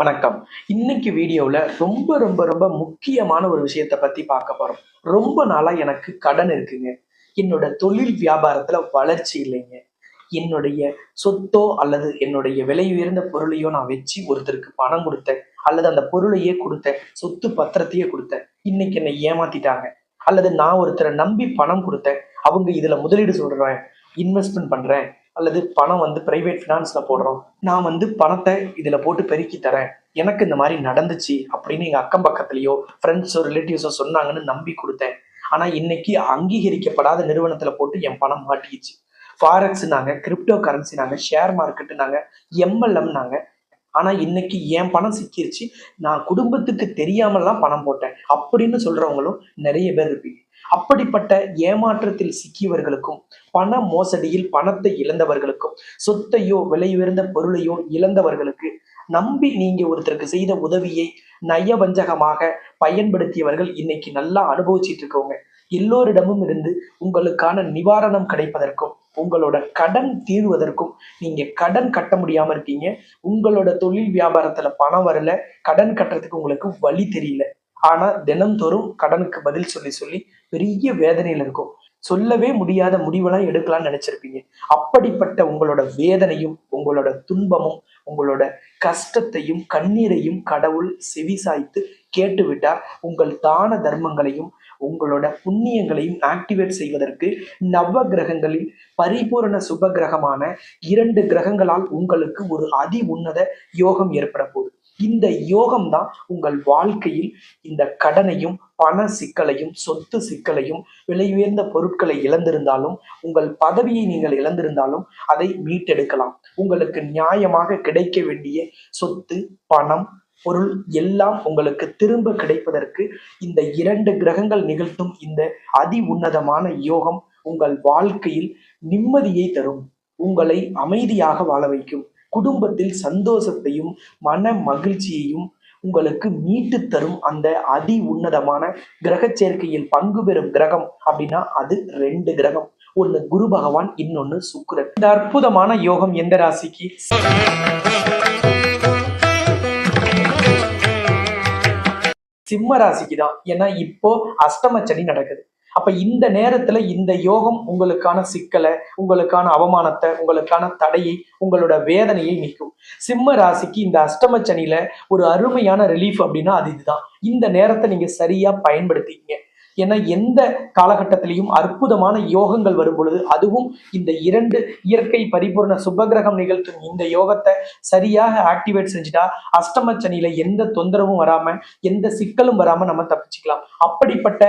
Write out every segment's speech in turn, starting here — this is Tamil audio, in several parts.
வணக்கம். இன்னைக்கு வீடியோவில் ரொம்ப ரொம்ப ரொம்ப முக்கியமான ஒரு விஷயத்தை பற்றி பார்க்க போகிறோம் ரொம்ப நாளாக எனக்கு கடன் இருக்குங்க. என்னோட தொழில் வியாபாரத்தில் வளர்ச்சி இல்லைங்க. என்னுடைய சொத்தோ அல்லது என்னுடைய விலை உயர்ந்த பொருளையோ நான் வச்சு ஒருத்தருக்கு பணம் கொடுத்தேன். அல்லது அந்த பொருளையே கொடுத்தேன். சொத்து பத்திரத்தையே கொடுத்தேன். இன்னைக்கு என்னை ஏமாத்திட்டாங்க. அல்லது நான் ஒருத்தரை நம்பி பணம் கொடுத்தேன். அவங்க இதில் முதலீடு சொல்கிறேன் இன்வெஸ்ட்மெண்ட் பண்ணுறேன் அல்லது பணம் வந்து பிரைவேட் ஃபினான்ஸில் போடுறோம். நான் வந்து பணத்தை இதில் போட்டு பெருக்கி தரேன். எனக்கு இந்த மாதிரி நடந்துச்சு அப்படின்னு எங்கள் அக்கம் பக்கத்துலேயோ ஃப்ரெண்ட்ஸோ ரிலேட்டிவ்ஸோ சொன்னாங்கன்னு நம்பி கொடுத்தேன். ஆனால் இன்னைக்கு அங்கீகரிக்கப்படாத நிறுவனத்தில் போட்டு என் பணம் மாட்டிக்கிச்சு. ஃபாரெக்ஸ்னாங்க கிரிப்டோ கரன்சி நாங்கள் ஷேர் மார்க்கெட்டு நாங்கள் எம்எல்எம் நாங்கள் ஆனால் இன்னைக்கு என் பணம் சிக்கிருச்சு. நான் குடும்பத்துக்கு தெரியாமலாம் பணம் போட்டேன். அப்படின்னு சொல்றவங்களும் நிறைய பேர் இருப்பீங்க. அப்படிப்பட்ட ஏமாற்றத்தில் சிக்கியவர்களுக்கும் பண மோசடியில் பணத்தை இழந்தவர்களுக்கும் சொத்தையோ விலை உயர்ந்த பொருளையோ இழந்தவர்களுக்கு நம்பி நீங்க ஒருத்தருக்கு செய்த உதவியை நயவஞ்சகமாக பயன்படுத்தியவர்கள் இன்னைக்கு நல்லா அனுபவிச்சிட்டு இருக்கவங்க. எல்லோரிடமும் இருந்து உங்களுக்கான நிவாரணம் கிடைப்பதற்கும் உங்களோட கடன் தீர்வதற்கும் நீங்க கடன் கட்ட முடியாம இருக்கீங்க. உங்களோட தொழில் வியாபாரத்துல பணம் வரல கடன் கட்டுறதுக்கு உங்களுக்கு வழி தெரியல. ஆனா தினம்தோறும் கடனுக்கு பதில் சொல்லி சொல்லி பெரிய வேதனையில இருக்கும். சொல்லவே முடியாத முடிவெல்லாம் எடுக்கலாம்னு நினைச்சிருப்பீங்க. அப்படிப்பட்ட உங்களோட வேதனையும் உங்களோட துன்பமும் உங்களோட கஷ்டத்தையும் கண்ணீரையும் கடவுள் செவிசாய்த்து கேட்டுவிட்டார் உங்கள் தான தர்மங்களையும் உங்களோட புண்ணியங்களையும் ஆக்டிவேட் செய்வதற்கு நவ கிரகங்களில் பரிபூரண சுப கிரகமான இரண்டு கிரகங்களால் உங்களுக்கு ஒரு அதி உன்னத யோகம் ஏற்பட போகுது. இந்த யோகம் தான் உங்கள் வாழ்க்கையில் இந்த கடனையும் பண சிக்கலையும் சொத்து சிக்கலையும் விலை உயர்ந்த பொருட்களை இழந்திருந்தாலும் உங்கள் பதவியை நீங்கள் இழந்திருந்தாலும் அதை மீட்டெடுக்கலாம். உங்களுக்கு நியாயமாக கிடைக்க வேண்டிய சொத்து பணம் பொருள் எல்லாம் உங்களுக்கு திரும்ப கிடைப்பதற்கு இந்த இரண்டு கிரகங்கள் நிகழ்த்தும் இந்த அதி உன்னதமான யோகம் உங்கள் வாழ்க்கையில் நிம்மதியை தரும். உங்களை அமைதியாக வாழ வைக்கும். குடும்பத்தில் சந்தோஷத்தையும் மன மகிழ்ச்சியையும் உங்களுக்கு மீட்டு தரும் அந்த அதி உன்னதமான கிரக சேர்க்கையில் பங்கு பெறும் கிரகம் அப்படின்னா அது ரெண்டு கிரகம். ஒன்னு குரு பகவான் இன்னொன்னு சுக்கரன். இந்த அற்புதமான யோகம் எந்த ராசிக்கு? சிம்ம ராசிக்கு தான். ஏன்னா இப்போ அஷ்டம சனி நடக்குது. அப்ப இந்த நேரத்துல இந்த யோகம் உங்களுக்கான சிக்கலை உங்களுக்கான அவமானத்தை உங்களுக்கான தடையை உங்களோட வேதனையை நீக்கும். சிம்ம ராசிக்கு இந்த அஷ்டம சனியில ஒரு அருமையான ரிலீஃப் அப்படின்னா அது இதுதான். இந்த நேரத்தை நீங்க சரியா பயன்படுத்திக்கங்க. ஏன்னா எந்த காலகட்டத்திலையும் அற்புதமான யோகங்கள் வரும் பொழுது அதுவும் இந்த இரண்டு இயற்கை பரிபூர்ண சுபகிரகம் நிகழ்த்தும் இந்த யோகத்தை சரியாக ஆக்டிவேட் செஞ்சுட்டா அஷ்டம சனியில எந்த தொந்தரவும் வராம எந்த சிக்கலும் வராம நம்ம தப்பிச்சுக்கலாம். அப்படிப்பட்ட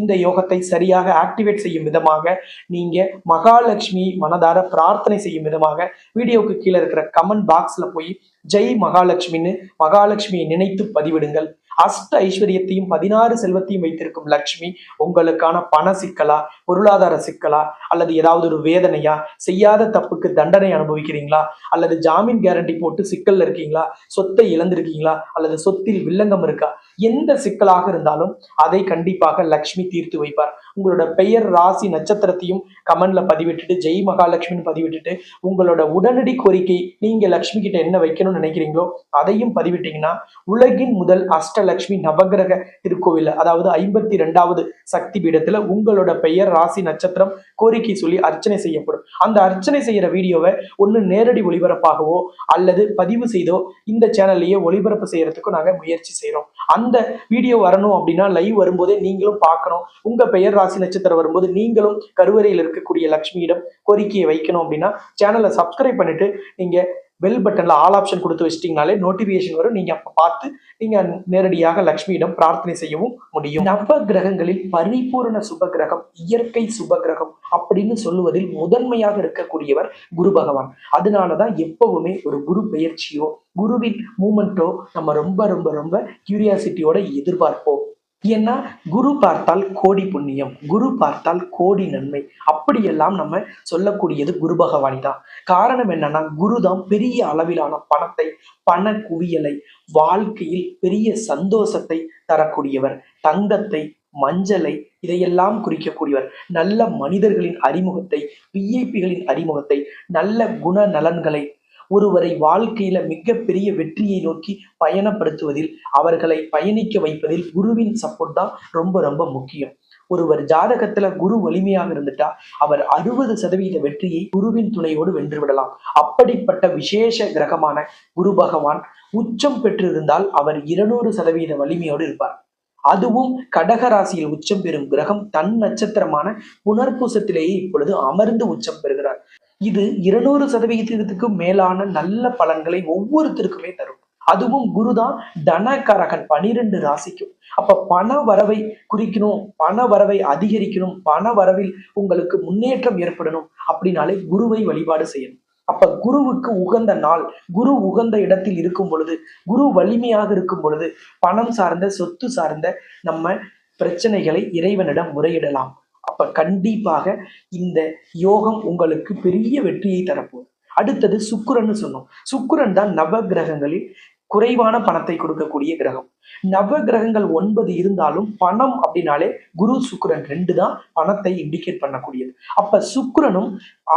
இந்த யோகத்தை சரியாக ஆக்டிவேட் செய்யும் விதமாக நீங்க மகாலட்சுமி மனதார பிரார்த்தனை செய்யும் விதமாக வீடியோவுக்கு கீழே இருக்கிற கமெண்ட் பாக்ஸ்ல போய் ஜெய் மகாலட்சுமின்னு மகாலட்சுமியை நினைத்து பதிவிடுங்கள். அஷ்ட ஐஸ்வர்யத்தையும் பதினாறு செல்வத்தையும் வைத்திருக்கும் லக்ஷ்மி உங்களுக்கான பண சிக்கலா பொருளாதார சிக்கலா அல்லது ஏதாவது ஒரு வேதனையா செய்யாத தப்புக்கு தண்டனை அனுபவிக்கிறீங்களா? அல்லது ஜாமீன் கேரண்டி போட்டு சிக்கல்ல இருக்கீங்களா? சொத்தை இழந்திருக்கீங்களா? அல்லது சொத்தில் வில்லங்கம் இருக்கா? எந்த சிக்கலாக இருந்தாலும் அதை கண்டிப்பாக லக்ஷ்மி தீர்த்து வைப்பார். உங்களோட பெயர் ராசி நட்சத்திரத்தையும் கமெண்ட்ல பதிவிட்டுட்டு ஜெய் மகாலட்சுமின்னு பதிவிட்டுட்டு உங்களோட உடனடி கோரிக்கை நீங்க லக்ஷ்மி கிட்ட என்ன வைக்கணும்னு நினைக்கிறீங்களோ அதையும் பதிவிட்டீங்கன்னா உலகின் முதல் அஷ்ட அஷ்டலக்ஷ்மி நவகிரக திருக்கோவில் அதாவது ஐம்பத்தி ரெண்டாவது சக்தி பீடத்துல உங்களோட பெயர் ராசி நட்சத்திரம் கோரிக்கை சொல்லி அர்ச்சனை செய்யப்படும். அந்த அர்ச்சனை செய்யற வீடியோவை ஒன்று நேரடி ஒளிபரப்பாகவோ அல்லது பதிவு செய்தோ இந்த சேனல்லையே ஒளிபரப்பு செய்யறதுக்கும் நாங்க முயற்சி செய்யறோம் அந்த வீடியோ வரணும் அப்படின்னா லைவ் வரும்போதே நீங்களும் பார்க்கணும். உங்க பெயர் ராசி நட்சத்திரம் வரும்போது நீங்களும் கருவறையில் இருக்கக்கூடிய லக்ஷ்மியிடம் கோரிக்கையை வைக்கணும் அப்படின்னா சேனலை சப்ஸ்கிரைப் பண்ணிட்டு நீங்க பெல் பட்டனில் ஆல் ஆப்ஷன் கொடுத்து வச்சிட்டிங்கனாலே நோட்டிஃபிகேஷன் வரும். நீங்கள் அப்போ பார்த்து நீங்கள் நேரடியாக லக்ஷ்மியிடம் பிரார்த்தனை செய்யவும் முடியும். நவ கிரகங்களில் பரிபூரண சுப கிரகம் இயற்கை சுப கிரகம் அப்படின்னு சொல்லுவதில் முதன்மையாக இருக்கக்கூடியவர் குரு பகவான். அதனாலதான் எப்பவுமே ஒரு குரு பெயர்ச்சியோ குருவின் மூமெண்ட்டோ நம்ம ரொம்ப ரொம்ப ரொம்ப கியூரியாசிட்டியோட எதிர்பார்ப்போம். ஏன்னா குரு பார்த்தால் கோடி புண்ணியம் குரு பார்த்தால் கோடி நன்மை. அப்படியெல்லாம் நம்ம சொல்லக்கூடியது குரு பகவானி தான். காரணம் என்னன்னா குரு தான் பெரிய அளவிலான பணத்தை பண குவியலை வாழ்க்கையில் பெரிய சந்தோஷத்தை தரக்கூடியவர் தங்கத்தை மஞ்சளை இதையெல்லாம் குறிக்கக்கூடியவர். நல்ல மனிதர்களின் அறிமுகத்தை விஐபிகளின் அறிமுகத்தை நல்ல குண நலன்களை ஒருவரை வாழ்க்கையில மிகப்பெரிய வெற்றியை நோக்கி பயணப்படுத்துவதில் அவர்களை பயணிக்க வைப்பதில் குருவின் சப்போர்ட் தான் ரொம்ப ரொம்ப முக்கியம். ஒருவர் ஜாதகத்துல குரு வலிமையாக இருந்துட்டா அவர் அறுபது சதவீத வெற்றியை குருவின் துணையோடு வென்று விடலாம். அப்படிப்பட்ட விசேஷ கிரகமான குரு பகவான் உச்சம் பெற்றிருந்தால் அவர் இருநூறு சதவீத வலிமையோடு இருப்பார். அதுவும் கடகராசியில் உச்சம் பெறும் கிரகம் தன் நட்சத்திரமான புனர்பூசத்திலேயே இப்பொழுது அமர்ந்து உச்சம் பெறுகிறார். இது இருநூறு சதவிகிதத்துக்கு மேலான நல்ல பலன்களை ஒவ்வொருத்தருக்குமே தரும். அதுவும் குருதான் தனகரகன் பனிரெண்டு ராசிக்கும். அப்ப பண வரவை குறிக்கணும் பண வரவை அதிகரிக்கணும் பண வரவில் உங்களுக்கு முன்னேற்றம் ஏற்படணும் அப்படின்னாலே குருவை வழிபாடு செய்யணும். அப்ப குருவுக்கு உகந்த நாள் குரு உகந்த இடத்தில் இருக்கும் பொழுது குரு வலிமையாக இருக்கும் பொழுது பணம் சார்ந்த சொத்து சார்ந்த நம்ம பிரச்சனைகளை இறைவனிடம் முறையிடலாம். அப்ப கண்டிப்பாக இந்த யோகம் உங்களுக்கு பெரிய வெற்றியை தரப்போகுது. அடுத்தது சுக்கிரன்னு சொன்னோம். சுக்கிரன் தான் நவ கிரகங்களில் குறைவான பணத்தை கொடுக்கக்கூடிய கிரகம். நவ கிரகங்கள் ஒன்பது இருந்தாலும் பணம் அப்படின்னாலே குரு சுக்கரன் ரெண்டு தான் பணத்தை இண்டிகேட் பண்ணக்கூடியது. அப்ப சுக்கரனும்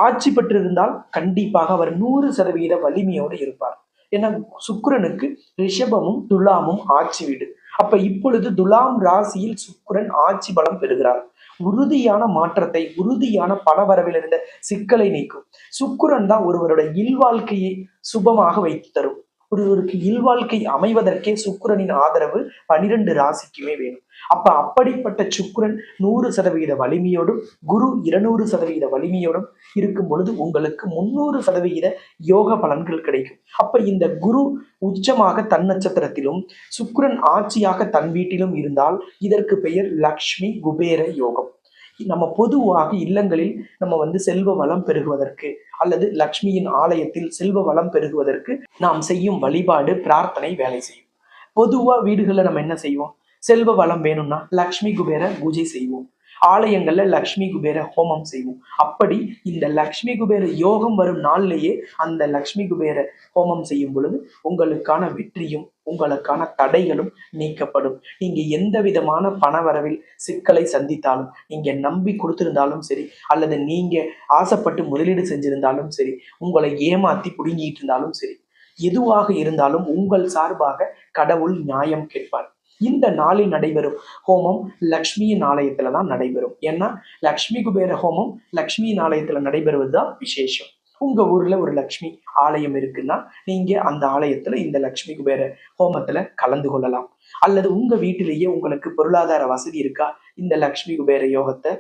ஆட்சி பெற்றிருந்தால் கண்டிப்பாக அவர் நூறு சதவீத வலிமையோடு இருப்பார். ஏன்னா சுக்கிரனுக்கு ரிஷபமும் துலாமும் ஆட்சி வீடு. அப்ப இப்பொழுது துலாம் ராசியில் சுக்கிரன் ஆட்சி பலம் பெறுகிறார். உறுதியான மாற்றத்தை உறுதியான பணவரவில் இருந்த சிக்கலை நீக்கும். சுக்குரன் தான் ஒருவருடைய இல்வாழ்க்கையை சுபமாக வைத்து தரும். ஒருவருக்கு இல்வாழ்க்கை அமைவதற்கே சுக்கிரனின் ஆதரவு பனிரெண்டு ராசிக்குமே வேணும். அப்ப அப்படிப்பட்ட சுக்கிரன் நூறு சதவீத வலிமையோடும் குரு இருநூறு சதவீத வலிமையோடும் இருக்கும் பொழுது உங்களுக்கு முன்னூறு சதவீத யோக பலன்கள் கிடைக்கும். அப்ப இந்த குரு உச்சமாக தன் நட்சத்திரத்திலும் சுக்கிரன் ஆட்சியாக தன் வீட்டிலும் இருந்தால் இதற்கு பெயர் லக்ஷ்மி குபேர யோகம். நம்ம பொதுவாக இல்லங்களில் நம்ம வந்து செல்வ வளம் பெருகுவதற்கு அல்லது லக்ஷ்மியின் ஆலயத்தில் செல்வ வளம் பெருகுவதற்கு நாம் செய்யும் வழிபாடு பிரார்த்தனை வேலை செய்யும். பொதுவா வீடுகளில் நம்ம என்ன செய்வோம்? செல்வ வளம் வேணும்னா லக்ஷ்மி குபேர பூஜை செய்வோம். ஆலயங்கள்ல லக்ஷ்மி குபேர ஹோமம் செய்வோம். அப்படி இந்த லக்ஷ்மி குபேர யோகம் வரும் நாள்லேயே அந்த லக்ஷ்மி குபேர ஹோமம் செய்யும் பொழுது உங்களுக்கான வெற்றியும் உங்களுக்கான தடைகளும் நீக்கப்படும். நீங்க எந்த விதமான பணவரவில் சிக்கலை சந்தித்தாலும் நீங்க நம்பி கொடுத்திருந்தாலும் சரி அல்லது நீங்க ஆசைப்பட்டு முதலீடு செஞ்சிருந்தாலும் சரி உங்களை ஏமாத்தி புடுங்கிட்டு இருந்தாலும் சரி எதுவாக இருந்தாலும் உங்கள் சார்பாக கடவுள் நியாயம் கேட்பார். இந்த நாளில் நடைபெறும் ஹோமம் லக்ஷ்மியின் ஆலயத்துல தான் நடைபெறும். ஏன்னா லக்ஷ்மி குபேர ஹோமம் லக்ஷ்மியின் ஆலயத்துல நடைபெறுவது தான் விசேஷம். உங்க ஊர்ல ஒரு லக்ஷ்மி ஆலயம் இருக்குன்னா நீங்க அந்த ஆலயத்துல இந்த லக்ஷ்மி குபேர ஹோமத்துல கலந்து கொள்ளலாம். அல்லது உங்க வீட்டிலேயே உங்களுக்கு பொருளாதார வசதி இருக்கா? இந்த லக்ஷ்மி குபேர யோகத்தை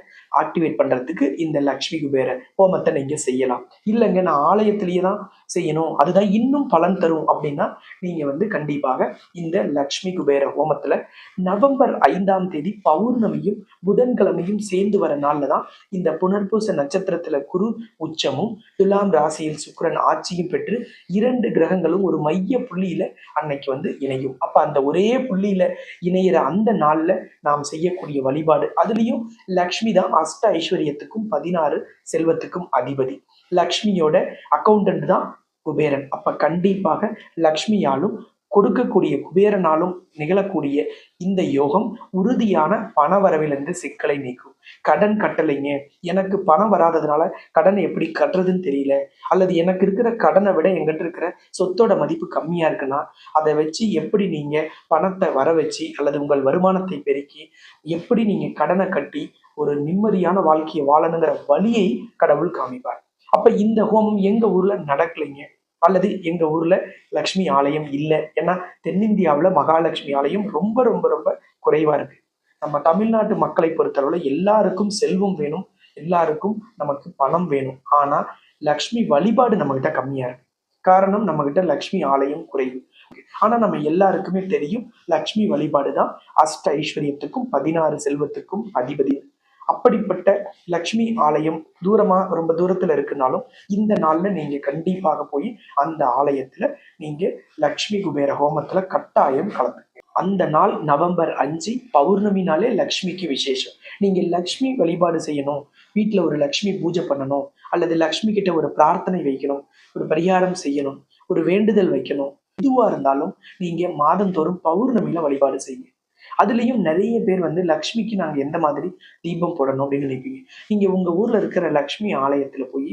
ஆக்டிவேட் பண்றதுக்கு இந்த லக்ஷ்மி குபேர ஹோமத்தை நீங்கள் செய்யலாம். இல்லைங்க நான் ஆலயத்திலேயே தான் செய்யணும். அதுதான் இன்னும் பலன் தரும் அப்படின்னா நீங்கள் வந்து கண்டிப்பாக இந்த லக்ஷ்மி குபேர ஹோமத்தில் நவம்பர் ஐந்தாம் தேதி பௌர்ணமியும் புதன்கிழமையும் சேர்ந்து வர நாளில் தான் இந்த புனர்பூச நட்சத்திரத்தில் குரு உச்சமும் துலாம் ராசியில் சுக்கிரன் ஆட்சியும் பெற்று இரண்டு கிரகங்களும் ஒரு மைய புள்ளியில அன்னைக்கு வந்து இணையும். அப்போ அந்த ஒரே புள்ளியில் இணையிற அந்த நாளில் நாம் செய்யக்கூடிய வழிபாடு. அதுலேயும் லக்ஷ்மி தான் அஷ்ட ஐஸ்வர்யத்துக்கும் பதினாறு செல்வத்துக்கும் அதிபதி. லக்ஷ்மியோட அக்கௌண்டன்ட் தான் குபேரன். அப்ப கண்டிப்பாக லக்ஷ்மியாலும் கொடுக்கக்கூடிய குபேரனாலும் நிகழக்கூடிய இந்த யோகம் உறுதியான பண வரவிலிருந்து சிக்கலை நீக்கும். கடன் கட்டலைங்க. எனக்கு பணம் வராததுனால கடனை எப்படி கட்டுறதுன்னு தெரியல. அல்லது எனக்கு இருக்கிற கடனை விட எங்கிட்ட இருக்கிற சொத்தோட மதிப்பு கம்மியா இருக்குன்னா அதை வச்சு எப்படி நீங்க பணத்தை வர வச்சு அல்லது உங்கள் வருமானத்தை பெருக்கி எப்படி நீங்க கடனை கட்டி ஒரு நிம்மதியான வாழ்க்கையை வாழணுங்கிற வழியை கடவுள் காமிப்பார். அப்ப இந்த ஹோமம் எங்க ஊர்ல நடக்கலைங்க? அல்லது எங்க ஊர்ல லக்ஷ்மி ஆலயம் இல்லை? ஏன்னா தென்னிந்தியாவில் மகாலட்சுமி ஆலயம் ரொம்ப ரொம்ப ரொம்ப குறைவா இருக்கு. நம்ம தமிழ்நாட்டு மக்களை பொறுத்தளவுல எல்லாருக்கும் செல்வம் வேணும். எல்லாருக்கும் நமக்கு பணம் வேணும். ஆனா லக்ஷ்மி வழிபாடு நம்ம கிட்ட கம்மியா இருக்கு. காரணம் நம்ம கிட்ட லக்ஷ்மி ஆலயம் குறைவு. ஆனா நம்ம எல்லாருக்குமே தெரியும் லக்ஷ்மி வழிபாடு தான் அஷ்ட ஐஸ்வர்யத்துக்கும் பதினாறு செல்வத்துக்கும் அதிபதி. அப்படிப்பட்ட லக்ஷ்மி ஆலயம் தூரமா ரொம்ப தூரத்துல இருக்குனாலும் இந்த நாள்ல நீங்க கண்டிப்பாக போய் அந்த ஆலயத்துல நீங்க லக்ஷ்மி குபேர ஹோமத்துல கட்டாயம் கலந்து. அந்த நாள் நவம்பர் அஞ்சு பௌர்ணமி நாளே லக்ஷ்மிக்கு விசேஷம். நீங்க லக்ஷ்மி வழிபாடு செய்யணும் வீட்டுல ஒரு லக்ஷ்மி பூஜை பண்ணணும் அல்லது லக்ஷ்மி கிட்ட ஒரு பிரார்த்தனை வைக்கணும் ஒரு பரிகாரம் செய்யணும் ஒரு வேண்டுதல் வைக்கணும் எதுவா இருந்தாலும் நீங்க மாதந்தோறும் பௌர்ணமியில வழிபாடு செய்யுங்க. அதுலேயும் நிறைய பேர் வந்து லக்ஷ்மிக்கு நாங்கள் எந்த மாதிரி தீபம் போடணும்? அப்படின்னு நினைப்பீங்க. நீங்கள் உங்கள் ஊரில் இருக்கிற லக்ஷ்மி ஆலயத்தில் போய்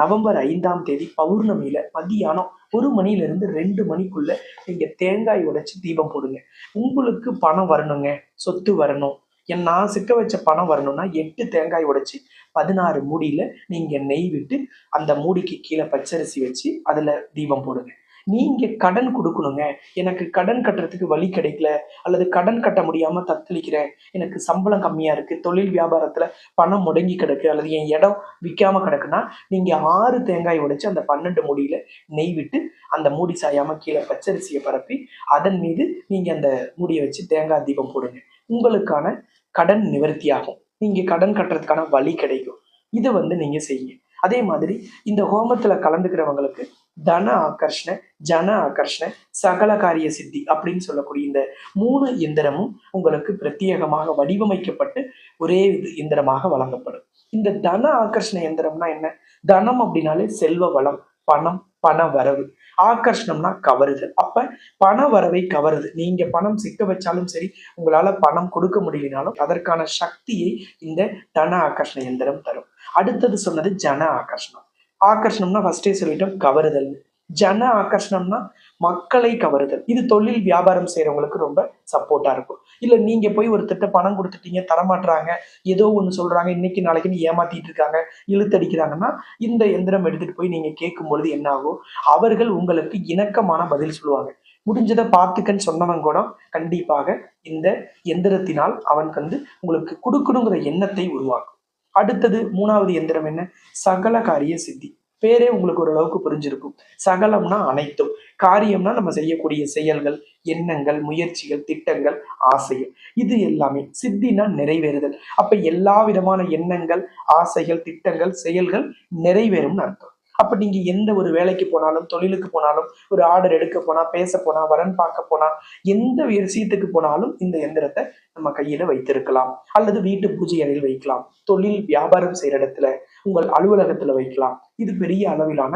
நவம்பர் ஐந்தாம் தேதி பௌர்ணமியில் மதியானம் ஒரு மணிலேருந்து ரெண்டு மணிக்குள்ள நீங்கள் தேங்காய் உடைச்சி தீபம் போடுங்க. உங்களுக்கு பணம் வரணுங்க சொத்து வரணும். என் நான் சிக்க வச்ச பணம் வரணும்னா எட்டு தேங்காய் உடைச்சி பதினாறு மூடியில் நீங்கள் நெய் விட்டு அந்த மூடிக்கு கீழே பச்சரிசி வச்சு அதில் தீபம் போடுங்க. நீங்கள் கடன் கொடுக்கணுங்க. எனக்கு கடன் கட்டுறதுக்கு வழி கிடைக்கல. அல்லது கடன் கட்ட முடியாமல் தத்தளிக்கிறேன் எனக்கு சம்பளம் கம்மியாக இருக்குது தொழில் வியாபாரத்தில் பணம் முடங்கி கிடக்கு. அல்லது என் இடம் விற்காம கிடக்குன்னா நீங்கள் ஆறு தேங்காய் உடைச்சு அந்த பன்னெண்டு மூடியில் நெய் விட்டு அந்த மூடி சாயாமல் கீழே பச்சரிசியை பரப்பி அதன் மீது நீங்கள் அந்த மூடியை வச்சு தேங்காய் தீபம் போடுங்க. உங்களுக்கான கடன் நிவர்த்தியாகும் நீங்கள் கடன் கட்டுறதுக்கான வழி கிடைக்கும். இதை வந்து நீங்கள் செய்யுங்க. அதே மாதிரி இந்த ஹோமத்தில் கலந்துக்கிறவங்களுக்கு தன ஆகர்ஷண ஜன ஆகர்ஷண சகல காரிய சித்தி அப்படின்னு சொல்லக்கூடிய இந்த மூணு எந்திரமும் உங்களுக்கு பிரத்யேகமாக வடிவமைக்கப்பட்டு ஒரே இது எந்திரமாக வழங்கப்படும். இந்த தன ஆகர்ஷண எந்திரம்னா என்ன? தனம் அப்படின்னாலே செல்வ வளம் பணம் பண வரவு. ஆகர்ஷணம்னா கவருதல். அப்ப பண வரவை கவருது. நீங்க பணம் சிக்க வச்சாலும் சரி உங்களால பணம் கொடுக்க முடியலனாலும் அதற்கான சக்தியை இந்த தன ஆகர்ஷண எந்திரம் தரும். அடுத்தது சொன்னது ஜன ஆகர்ஷணம். ஆகர்ஷணம்னா ஃபர்ஸ்டே சொல்லிட்டோம் கவருதல். ஜன ஆகர்ஷணம்னா மக்களை கவருதல். இது தொழில் வியாபாரம் செய்யறவங்களுக்கு ரொம்ப சப்போர்ட்டா இருக்கும். இல்ல நீங்க போய் ஒரு திட்ட பணம் கொடுத்துட்டீங்க தரமாட்டுறாங்க ஏதோ ஒண்ணு சொல்றாங்க இன்னைக்கு நாளைக்குன்னு ஏமாத்திட்டு இருக்காங்க இழுத்தடிக்கிறாங்கன்னா இந்த எந்திரம் எடுத்துட்டு போய் நீங்க கேட்கும் பொழுது என்ன ஆகும்? அவர்கள் உங்களுக்கு இணக்கமான பதில் சொல்லுவாங்க. முடிஞ்சதை பார்த்துக்கன்னு சொன்னவன் கூட கண்டிப்பாக இந்த எந்திரத்தினால் அவனுக்கு வந்து உங்களுக்கு கொடுக்கணுங்கிற எண்ணத்தை உருவாக்கும். அடுத்தது மூணாவது எந்திரம் என்ன? சகல காரிய சித்தி. பேரே உங்களுக்கு ஓரளவுக்கு புரிஞ்சிருக்கும். சகலம்னா அனைத்தும். காரியம்னா நம்ம செய்யக்கூடிய செயல்கள் எண்ணங்கள் முயற்சிகள் திட்டங்கள் ஆசைகள். இது எல்லாமே சித்தினா நிறைவேறுதல். அப்ப எல்லா விதமான எண்ணங்கள் ஆசைகள் திட்டங்கள் செயல்கள் நிறைவேறும்னு அர்த்தம். அப்ப நீங்க எந்த ஒரு வேலைக்கு போனாலும் தொழிலுக்கு போனாலும் ஒரு ஆர்டர் எடுக்க போனா பேச போனா வரன் பார்க்க போனா எந்த விஷயத்துக்கு போனாலும் இந்த எந்திரத்தை நம்ம கையில வைத்திருக்கலாம். அல்லது வீட்டு பூஜை அறையில் வைக்கலாம். தொழில் வியாபாரம் செய்கிற இடத்துல உங்கள் அலுவலகத்துல வைக்கலாம். இது பெரிய அளவிலான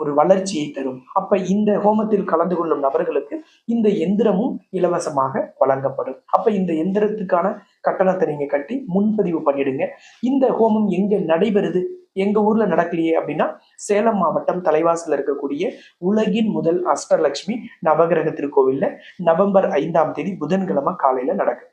ஒரு வளர்ச்சியை தரும். அப்ப இந்த ஹோமத்தில் கலந்து கொள்ளும் நபர்களுக்கு இந்த எந்திரமும் இலவசமாக வழங்கப்படும். அப்ப இந்த எந்திரத்துக்கான கட்டணத்தை நீங்க கட்டி முன்பதிவு பண்ணிடுங்க. இந்த ஹோமம் எங்க நடைபெறுது? எங்க ஊர்ல நடக்கலையே அப்படின்னா சேலம் மாவட்டம் தலைவாசல் இருக்கக்கூடிய உலகின் முதல் அஷ்டலட்சுமி நவகிரக திருக்கோவில்ல நவம்பர் ஐந்தாம் தேதி புதன்கிழமை காலையில நடக்குது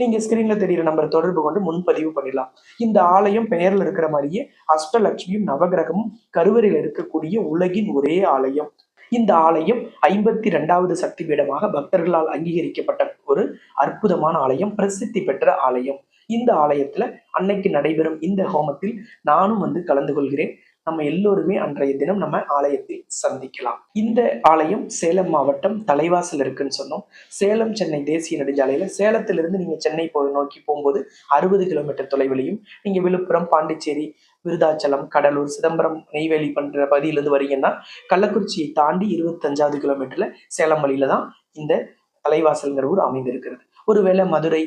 நீங்க ஸ்கிரீன்ல தெரியிற நம்பர் தொடர்பு கொண்டு முன்பதிவு பண்ணிடலாம். இந்த ஆலயம் பெயரில் இருக்கிற மாதிரியே அஷ்டலட்சுமியும் நவகிரகமும் கருவறையில் இருக்கக்கூடிய உலகின் ஒரே ஆலயம். இந்த ஆலயம் ஐம்பத்தி ரெண்டாவது சக்தி பீடமாக பக்தர்களால் அங்கீகரிக்கப்பட்ட ஒரு அற்புதமான ஆலயம் பிரசித்தி பெற்ற ஆலயம். இந்த ஆலயத்துல அன்னைக்கு நடைபெறும் இந்த ஹோமத்தில் நானும் வந்து கலந்து கொள்கிறேன். நம்ம எல்லோருமே அன்றைய தினம் நம்ம ஆலயத்தில் சந்திக்கலாம். இந்த ஆலயம் சேலம் மாவட்டம் தலைவாசல் இருக்குன்னு சொன்னோம். சேலம் சென்னை தேசிய நெடுஞ்சாலையில சேலத்திலிருந்து நீங்க சென்னை போய் நோக்கி போகும்போது அறுபது கிலோமீட்டர் தொலைவிலையும் நீங்க விழுப்புரம் பாண்டிச்சேரி விருதாச்சலம் கடலூர் சிதம்பரம் நெய்வேலி பண்ற பகுதியிலிருந்து வரீங்கன்னா கள்ளக்குறிச்சியை தாண்டி இருபத்தஞ்சாவது கிலோமீட்டர்ல சேலம் வழியில தான் இந்த தலைவாசல்ங்கிற ஊர் அமைந்திருக்கிறது. ஒருவேளை மதுரை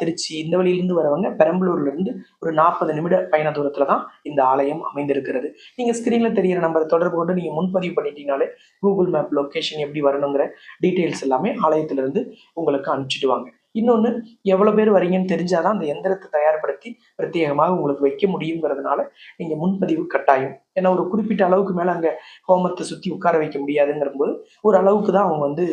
திருச்சி இந்த வழியிலிருந்து வரவங்க பெரம்பலூர்ல இருந்து ஒரு நாற்பது நிமிட பயண தூரத்துல தான் இந்த ஆலயம் அமைந்திருக்கிறது. நீங்க ஸ்கிரீன்ல தெரியிற நம்பரை தொடர்பு கொண்டு நீங்க முன்பதிவு பண்ணிட்டீங்கனாலே கூகுள் மேப் லொக்கேஷன் எப்படி வரணுங்கிற டீட்டெயில்ஸ் எல்லாமே ஆலயத்திலிருந்து உங்களுக்கு அனுப்பிச்சிடுவாங்க இன்னொன்று எவ்வளோ பேர் வரீங்கன்னு தெரிஞ்சாதான் அந்த எந்திரத்தை தயார்படுத்தி பிரத்யேகமாக உங்களுக்கு வைக்க முடியுங்கிறதுனால நீங்கள் முன்பதிவு கட்டாயம். ஏன்னா ஒரு குறிப்பிட்ட அளவுக்கு மேலே அங்கே ஹோமத்தை சுற்றி உட்கார வைக்க முடியாதுங்கிற போது ஒரு அளவுக்கு தான் அவங்க வந்து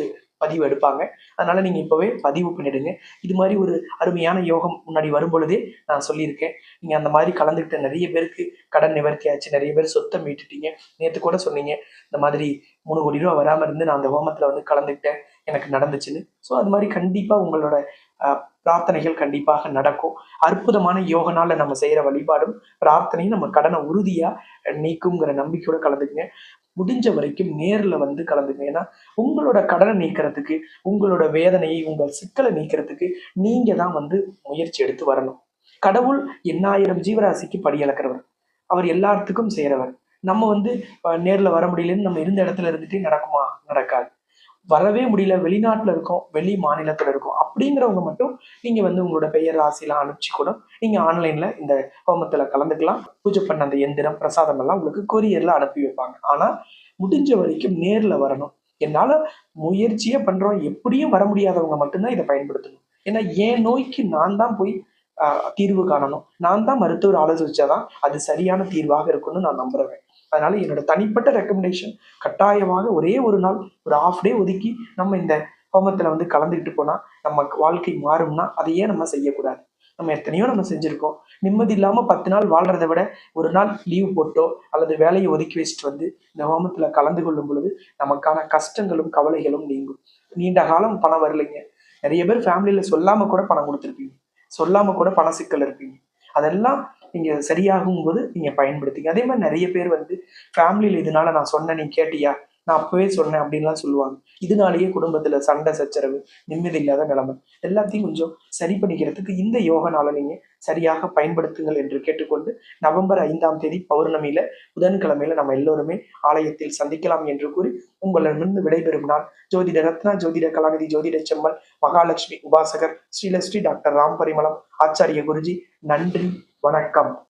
பதிவு எடுப்பாங்க. அதனால நீங்கள் இப்போவே பதிவு பண்ணிடுங்க. இது மாதிரி ஒரு அருமையான யோகம் முன்னாடி வரும்பொழுதே நான் சொல்லியிருக்கேன். நீங்கள் அந்த மாதிரி கலந்துக்கிட்ட நிறைய பேருக்கு கடன் நிவர்த்தி ஆச்சு நிறைய பேர் சொத்தை மீட்டுட்டீங்க. நேற்று கூட சொன்னீங்க இந்த மாதிரி மூணு கோடி ரூபா வராமல் இருந்து நான் அந்த ஹோமத்தில் வந்து கலந்துக்கிட்டேன் எனக்கு நடந்துச்சுன்னு. ஸோ அது மாதிரி கண்டிப்பாக உங்களோட பிரார்த்தனைகள் கண்டிப்பாக நடக்கும். அற்புதமான யோகனால நம்ம செய்கிற வழிபாடும் பிரார்த்தனையும் நம்ம கடனை உறுதியாக நீக்குங்கிற நம்பிக்கையோட கலந்துக்குங்க. முடிஞ்ச வரைக்கும் நேரில் வந்து கலந்துங்க. ஏன்னா உங்களோட கடனை நீக்கிறதுக்கு உங்களோட வேதனையை உங்கள் சிக்கலை நீக்கிறதுக்கு நீங்கள் தான் வந்து முயற்சி எடுத்து வரணும். கடவுள் எண்ணாயிரம் ஜீவராசிக்கு படியளக்கிறவர் அவர் எல்லாத்துக்கும் செய்கிறவர் நம்ம வந்து நேரில் வர முடியலன்னு நம்ம இருந்த இடத்துல இருந்துட்டு நடக்குமா? நடக்காது. வரவே முடியல வெளிநாட்டுல இருக்கோம் வெளி மாநிலத்துல இருக்கோம். அப்படிங்கிறவங்க மட்டும் நீங்க வந்து உங்களோட பெயர் ராசிலாம் அனுப்பிச்சு கூட நீங்க ஆன்லைன்ல இந்த ஹோமத்துல கலந்துக்கலாம். பூஜை பண்ண அந்த எந்திரம் பிரசாதம் எல்லாம் உங்களுக்கு கொரியர்ல அனுப்பி வைப்பாங்க. ஆனா முடிஞ்ச வரைக்கும் நேர்ல வரணும். என்னால முயற்சியே பண்றோம். எப்படியும் வர முடியாதவங்க மட்டும்தான் இதை பயன்படுத்தணும். ஏன்னா என் நோய்க்கு நான் தான் போய் தீர்வு காணணும். நான் தான் மருத்துவர் ஆலோசிச்சாதான் அது சரியான தீர்வாக இருக்கும்னு நான் நம்புறேன். அதனால என்னோட தனிப்பட்ட ரெக்கமெண்டேஷன் கட்டாயமாக ஒரே ஒரு நாள் ஒரு ஆஃப் டே ஒதுக்கி நம்ம இந்த ஹோமத்தில் வந்து கலந்துக்கிட்டு போனால் நம்ம வாழ்க்கை மாறும்னா அதையே நம்ம செய்யக்கூடாது. நம்ம எத்தனையோ நம்ம செஞ்சுருக்கோம். நிம்மதி இல்லாமல் பத்து நாள் வாழ்றதை விட ஒரு நாள் லீவ் போட்டோ அல்லது வேலையை ஒதுக்கி வச்சுட்டு வந்து இந்த ஹோமத்தில் கலந்து கொள்ளும் பொழுது நமக்கான கஷ்டங்களும் கவலைகளும் நீங்கும். நீண்ட காலம் பணம் வரலைங்க. நிறைய பேர் ஃபேமிலியில் சொல்லாமல் கூட பணம் கொடுத்துருப்பீங்க. சொல்லாமல் கூட பண சிக்கல் இருப்பீங்க. அதெல்லாம் நீங்கள் சரியாகும் போது நீங்கள் பயன்படுத்திங்க. அதே மாதிரி நிறைய பேர் வந்து ஃபேமிலியில் இதனால நான் சொன்னேன் நீ கேட்டியா? நான் அப்பவே சொன்னேன் அப்படின்லாம் சொல்லுவாங்க. இதனாலேயே குடும்பத்துல சண்டை சச்சரவு நிம்மதி இல்லாத நிலைமை. எல்லாத்தையும் கொஞ்சம் சரி பண்ணிக்கிறதுக்கு இந்த யோகனால நீங்கள் நீங்க சரியாக பயன்படுத்துங்கள் என்று கேட்டுக்கொண்டு நவம்பர் ஐந்தாம் தேதி பௌர்ணமியில புதன்கிழமையில நம்ம எல்லோருமே ஆலயத்தில் சந்திக்கலாம் என்று கூறி உங்களிடமிருந்து விடைபெறும் நாள் ஜோதிட ரத்னா ஜோதிட கலாநிதி ஜோதிட செம்மல் மகாலட்சுமி உபாசகர் ஸ்ரீலஸ்ரீ டாக்டர் ராம் பரிமளம் ஆச்சாரிய குருஜி நன்றி. வணக்கம்.